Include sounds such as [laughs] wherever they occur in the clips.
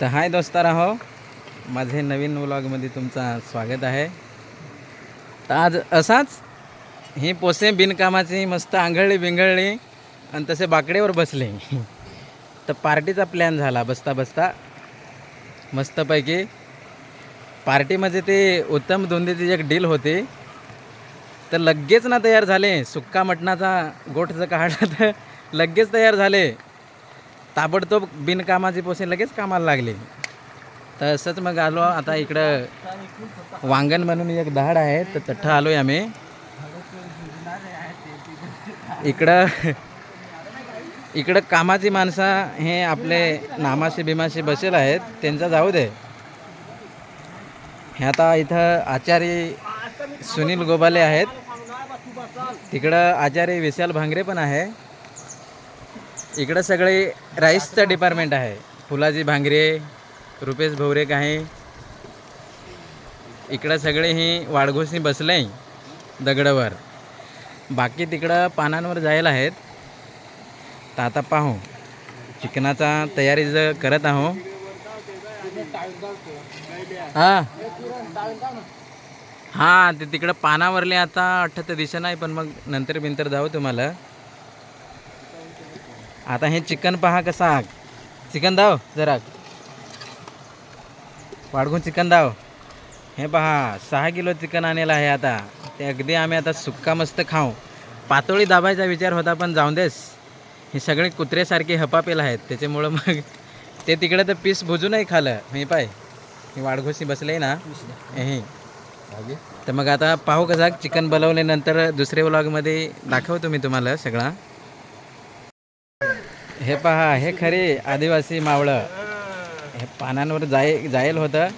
तर हाय दोस्तार हो. माझे नवीन व्लॉगमध्ये तुमचं स्वागत आहे. तर आज असाच ही पोसे बिनकामाची मस्त आंघळली बिंघळली आणि तसे बाकडेवर बसले. तर पार्टीचा प्लॅन झाला बसता बसता. मस्तपैकी पार्टीमध्ये ते उत्तम धुंदीची एक डील होती. तर लगेच ना तयार झाले सुक्का मटणाचा गोठ जर काढला तर लगेच तयार झाले. ताबडतोब बिनकामाचे पोसे लगेच कामाला लागले. तसंच मग आलो आता इकडं वांगण म्हणून एक दहाड आहे तर तठ्ठं आलो आहे आम्ही. इकडं इकडं कामाची माणसं हे आपले नामाशी भीमाशी बसेल आहेत त्यांचा जाऊ दे. हे आता इथं आचार्य सुनील गोबाले आहेत. तिकडं आचार्य विशाल भांगरे पण आहे. इकडं सगळे राईसचं डिपार्टमेंट आहे. फुलाजी भांगरे रुपेश भोवरेक आहे. इकडं सगळे ही वाडघोसनी बसले दगडावर. बाकी तिकडं पानांवर जायला आहेत. तर आता पाहू. चिकनाचा तयारी जर करत आहो. हां. हां ते तिकडं पानावरले आता आठवत दिसत नाही पण मग नंतर बिंतर जाऊ तुम्हाला. आता हे चिकन पहा कसा चिकन दाव जरा. वाढगून चिकन दाव. हे पहा सहा किलो चिकन आणलेलं आहे आता. ते अगदी आम्ही आता सुक्का मस्त खाऊ. पातोळी दाबायचा विचार होता पण जाऊन देस. हे सगळे कुत्रेसारखे हपापेल आहेत. त्याच्यामुळं मग ते तिकडे तर पीस भुजूनही खाल्लं मी पाय हे वाडघोशी बसले ना. हे. तर मग आता पाहू कसा चिकन बनवल्यानंतर दुसऱ्या व्लॉगमध्ये दाखवतो मी तुम्हाला सगळा. हे पहा हे खरे आदिवासी मावळं. हे पानांवर जाय जायल होतं.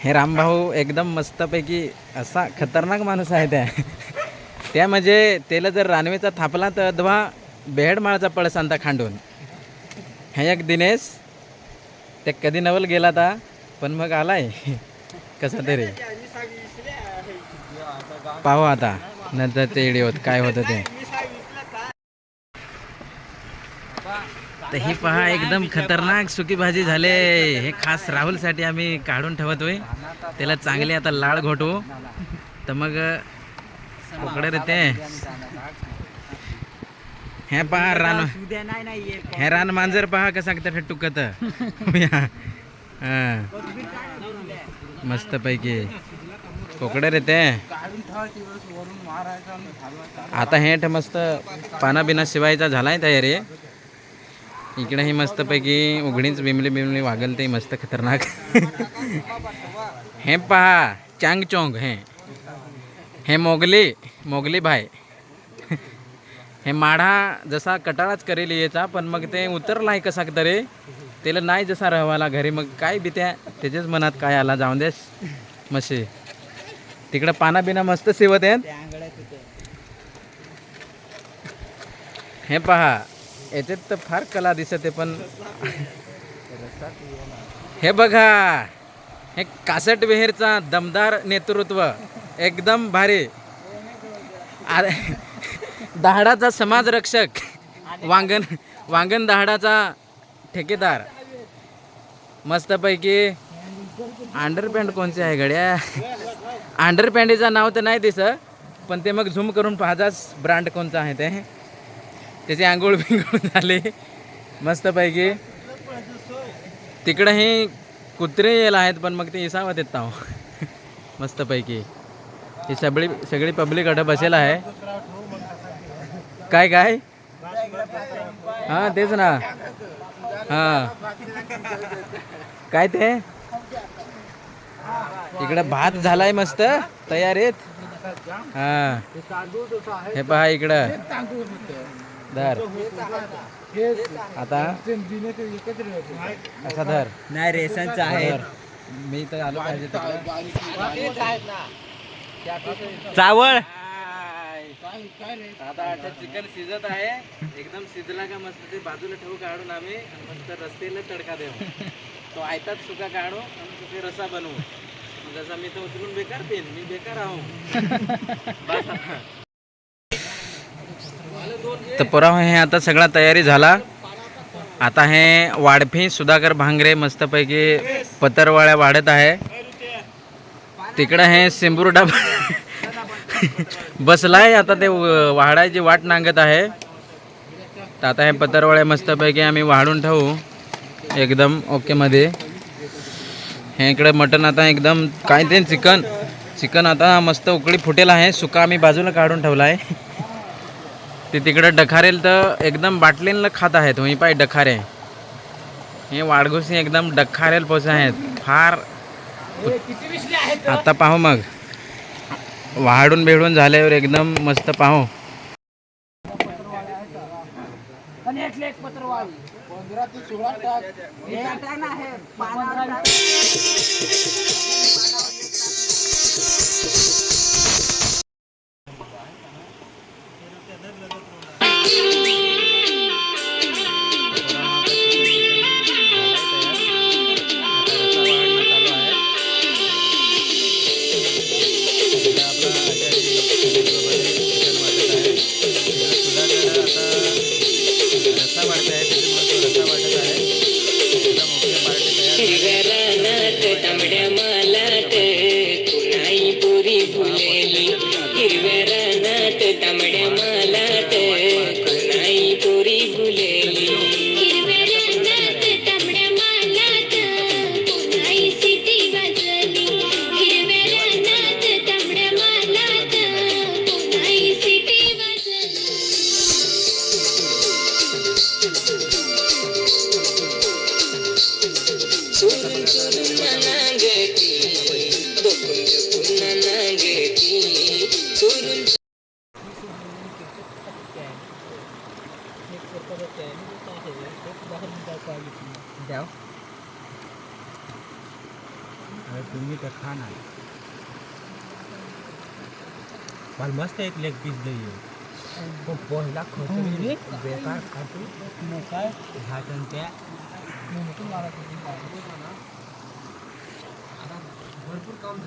हे रामभाऊ एकदम मस्तपैकी असा खतरनाक माणूस आहे त्या. त्या म्हणजे त्याला जर रानवेचा थापला तर अथवा बेहडमाळाचा पळस आणता खांडून. हे एक दिनेश ते कधी नवल गेला ता पण मग आलाय. कसा तरी. पाहू आता नंतर ते होत काय होतं ते. तर ही पहा एकदम खतरनाक सुकी भाजी झाले. हे खास राहुलसाठी आम्ही काढून ठेवतोय. त्याला चांगले आता लाळ घोटू. तर मग पकडे रेते हे पहा रान हे रान मांजर पहा कसा तर टुकत मस्त पैकी पकडे रे ते आता हे मस्त पाना बिना शिवायचा झालाय तयारी. इकडे ही मस्तपैकी उघडीच बिमली बिमली वागल ते मस्त खतरनाक. हे पहा चांग चोंग हे. हे मोगली मोगली भाई. हे माढा जसा कटाळाच करेल याचा पण मग ते उतरलाय कसा तरी त्याला नाही जसा राहावाला घरी मग काय बित्या त्याच्याच मनात काय आला जाऊन देस मशी. तिकडं पाना बिना मस्त शिवत आहेत. हे पहा याच्यात तर फार कला दिसते पण हे बघा हे कासट विहीरचा दमदार नेतृत्व एकदम भारी. अरे दहाडाचा समाजरक्षक वांगण वांगण दहाडाचा ठेकेदार. मस्तपैकी अंडरपॅन्ट कोणचे आहे गड्या? अंडरपॅन्टीचं नाव तर नाही दिसत पण ते मग झूम करून पाहताच ब्रँड कोणचा आहे ते. त्याचे आंघोळ बिंगोळ झाले. मस्तपैकी तिकडं हे कुत्रे यायला आहेत पण मग ते इसावत येत नाव मस्तपैकी ही सगळी सगळी पब्लिक अडं बसेल आहे. काय काय? हां तेच ना. हां. काय ते? इकडं भात झालाय मस्त. तयारीत. हां. हे पहा इकडं. धर. आता? असा धर. नाही रेशनचा आहे. धर. मी तर आलो पाहिजे चावळ. आता आता चिकन शिजत आहे. एकदम शिजला का मस्त ते बाजूला ठेवू काढून आम्ही मस्त रस्त्याला तडका देऊ. तो आयताच सुका काढू आणि ते रसा बनवू. मग जसा मी तो उचलून बेकार देईन मी बेकार आहो. [laughs] तर पुरावा हे आता सगळा तयारी झाला. आता हे वाढफी सुधाकर भांगरे मस्तपैकी पतरवाळ्या वाढत आहे. तिकडं हे सिंबुर्डा बसलाय आता ते वाढायची वाट नांगत आहे. तर आता हे पतरवाळ्या मस्तपैकी आम्ही वाढून ठेवू. एकदम ओकेमध्ये हे इकडे मटण आता एकदम काय ते चिकन. चिकन आता मस्त उकळी फुटेल आहे. सुका आम्ही बाजूला काढून ठेवला आहे ते तिकडं डखारेल तर एकदम बाटलींना खात आहेत. तुम्ही पाय डखारे. हे वाडगोसी एकदम डखारेल पोच आहेत. फार आता पाहू मग. वाढून भेडून झाल्यावर एकदम मस्त पाहू. हिरव्यारानात तुम्ही तर खा ना मला मस्त एक लेग पीस देईल पहिला खर्च बेकार खातो. काय? घाटन त्या. भरपूर काम